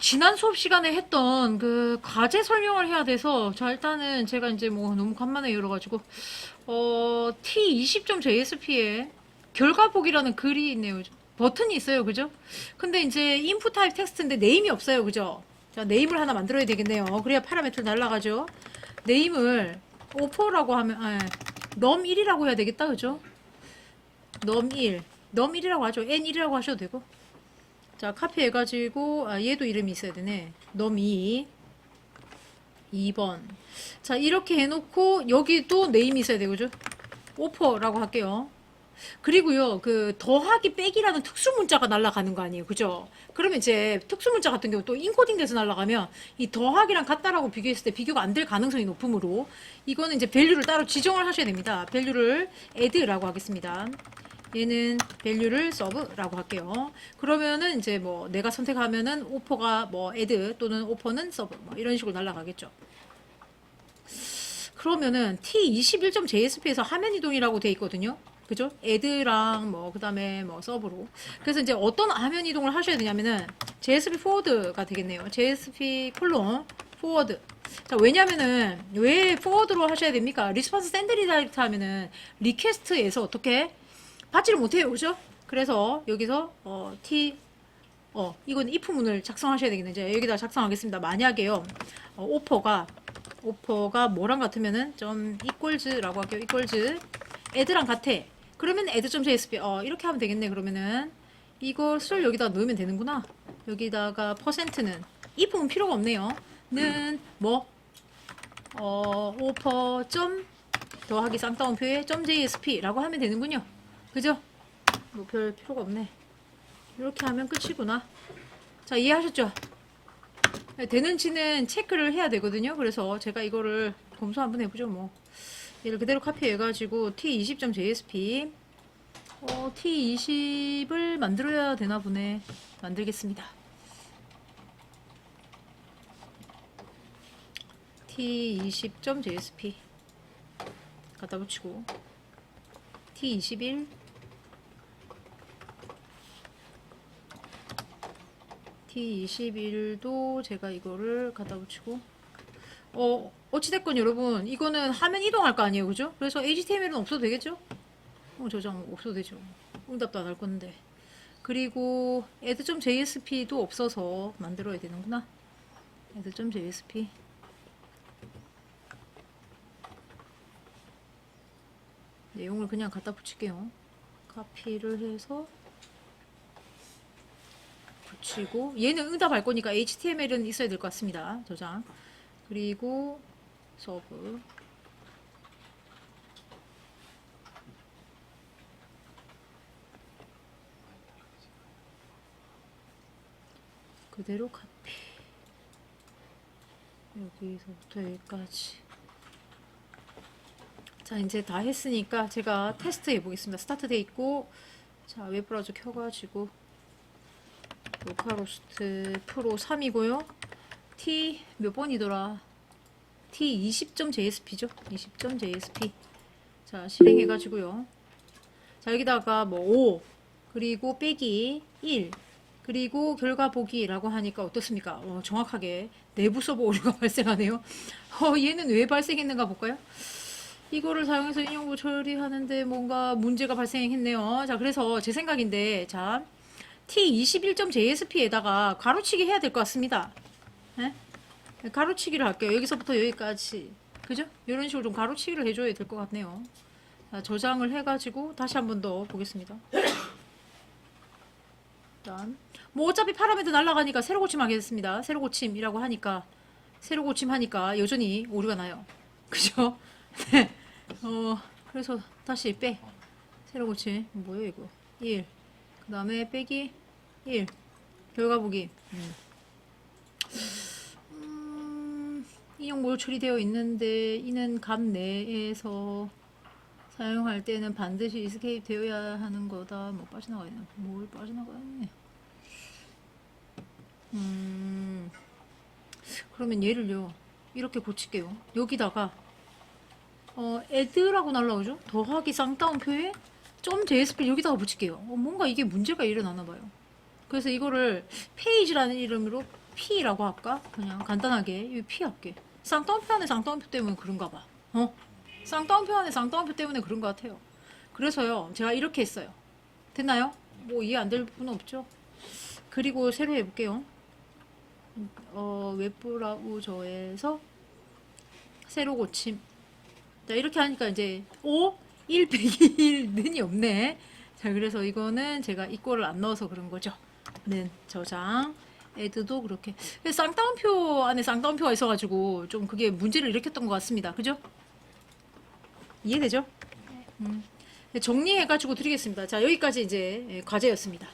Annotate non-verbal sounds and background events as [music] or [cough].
지난 수업 시간에 했던 그 과제 설명을 해야 돼서 자 일단은 제가 이제 뭐 너무 간만에 열어가지고 어 T20.jsp에 결과보기라는 글이 있네요? 버튼이 있어요. 그죠? 근데 이제 인풋 타입 텍스트인데 네임이 없어요. 그죠? 자 네임을 하나 만들어야 되겠네요. 그래야 파라메트를 날라가죠. 네임을 오퍼라고 하면 아, num1이라고 해야 되겠다. 그죠? num1 num1이라고 하죠. n1이라고 하셔도 되고 자 카피 해가지고 아 얘도 이름이 있어야 되네. 넘이. 2번. 자 이렇게 해놓고 여기도 네임이 있어야 되고 죠? 오퍼라고 할게요. 그리고요 그 더하기 빼기라는 특수 문자가 날아가는 거 아니에요 그죠? 그러면 이제 특수 문자 같은 경우 또 인코딩 돼서 날아가면 이 더하기랑 같다라고 비교했을 때 비교가 안 될 가능성이 높으므로 이거는 이제 밸류를 따로 지정을 하셔야 됩니다. 밸류를 add라고 하겠습니다 얘는 밸류를 서브라고 할게요. 그러면은 이제 뭐 내가 선택하면은 오퍼가 뭐 add 또는 오퍼는 서브 뭐 이런 식으로 날아가겠죠. 그러면은 T21.jsp에서 화면 이동이라고 돼 있거든요. 그죠? add랑 뭐 그다음에 뭐 서브로. 그래서 이제 어떤 화면 이동을 하셔야 되냐면은 JSP forward가 되겠네요. JSP 콜론 forward. 자, 왜냐면은 왜 forward로 하셔야 됩니까? 리스폰스 샌드 리 다이렉트 하면은 리퀘스트에서 어떻게 받지를 못해요. 그죠? 그래서 여기서 어, T 어, 이건 if문을 작성하셔야 되겠네. 이제 여기다 작성하겠습니다. 만약에요. 어, 오퍼가 오퍼가 뭐랑 같으면은 좀 equals라고 할게요. equals add랑 같아. 그러면 add.jsp 어, 이렇게 하면 되겠네. 그러면은 이것을 여기다 넣으면 되는구나. 여기다가 퍼센트는 if문 필요가 없네요. 는 뭐? 어, 오퍼 점 더하기 쌍따옴표에 .jsp라고 하면 되는군요. 그죠? 뭐 별 필요가 없네. 이렇게 하면 끝이구나. 자, 이해하셨죠? 네, 되는지는 체크를 해야 되거든요. 그래서 제가 이거를 검수 한번 해보죠, 뭐. 얘를 그대로 카피해가지고 t20.jsp 어, t20을 만들어야 되나 보네. 만들겠습니다. t20.jsp 갖다 붙이고 t21 T21도 제가 이거를 갖다 붙이고. 어 어찌됐건 여러분 이거는 화면 이동할 거 아니에요 그죠? 그래서 HTML은 없어도 되겠죠? 어 저장 없어도 되죠. 응답도 안 할 건데. 그리고 add.jsp도 없어서 만들어야 되는구나. Add.jsp 내용을 그냥 갖다 붙일게요. 카피를 해서 붙이고 얘는 응답할 거니까 HTML은 있어야 될 것 같습니다. 저장. 그리고 서브 그대로 카피 여기서부터 여기까지 자 이제 다 했으니까 제가 테스트 해보겠습니다. 스타트 돼 있고 자 웹브라우저 켜가지고 로카로스트 프로 3이고요. T 몇 번이더라? T 20.jsp죠? 20.jsp. 자, 실행해가지고요. 자, 여기다가 뭐 5, 그리고 빼기 1, 그리고 결과 보기라고 하니까 어떻습니까? 어, 정확하게 내부 서버 오류가 [laughs] 발생하네요. 어, 얘는 왜 발생했는가 볼까요? 이거를 사용해서 인용부 처리하는데 뭔가 문제가 발생했네요. 자, 그래서 제 생각인데, 자, T21.JSP에다가 가로치기 해야 될 것 같습니다. 네? 가로치기를 할게요. 여기서부터 여기까지. 그죠? 이런 식으로 좀 가로치기를 해줘야 될 것 같네요. 자, 저장을 해가지고 다시 한 번 더 보겠습니다. 일단 뭐 어차피 파라미터 날라가니까 새로 고침하겠습니다. 새로 고침이라고 하니까 새로 고침하니까 여전히 오류가 나요. 그죠? [laughs] 네. 어 그래서 다시 빼. 새로 고침 뭐예요 이거? 1. 그 다음에 빼기 1 결과 보기. 음, 인용물 처리되어 있는데 이는 값 내에서 사용할 때는 반드시 이스케이프 되어야 하는 거다. 뭐 빠져나가야 되나? 뭘 빠져나가야 음 그러면 얘를요. 이렇게 고칠게요. 여기다가 어 add라고 날라오죠? 더하기 쌍따옴표에 점 JSP 여기다가 붙일게요. 어, 뭔가 이게 문제가 일어나나 봐요. 그래서 이거를 페이지라는 이름으로 P라고 할까? 그냥 간단하게 이 P 할게. 쌍따옴표 안에 쌍따옴표 때문에 그런가 봐. 어? 쌍따옴표 안에 쌍따옴표 때문에 그런 것 같아요. 그래서요, 제가 이렇게 했어요. 됐나요? 뭐 이해 안될 분은 없죠? 그리고 새로 해볼게요. 어, 웹브라우저에서 새로 고침. 자, 이렇게 하니까 이제 5, 1 빼기 1 는이 없네. 자, 그래서 이거는 제가 이꼴을 안 넣어서 그런 거죠. 는 저장. 애드도 그렇게. 쌍따옴표 안에 쌍따옴표가 있어가지고 좀 그게 문제를 일으켰던 것 같습니다. 그죠? 이해되죠? 음. 정리해가지고 드리겠습니다. 자, 여기까지 이제 과제였습니다.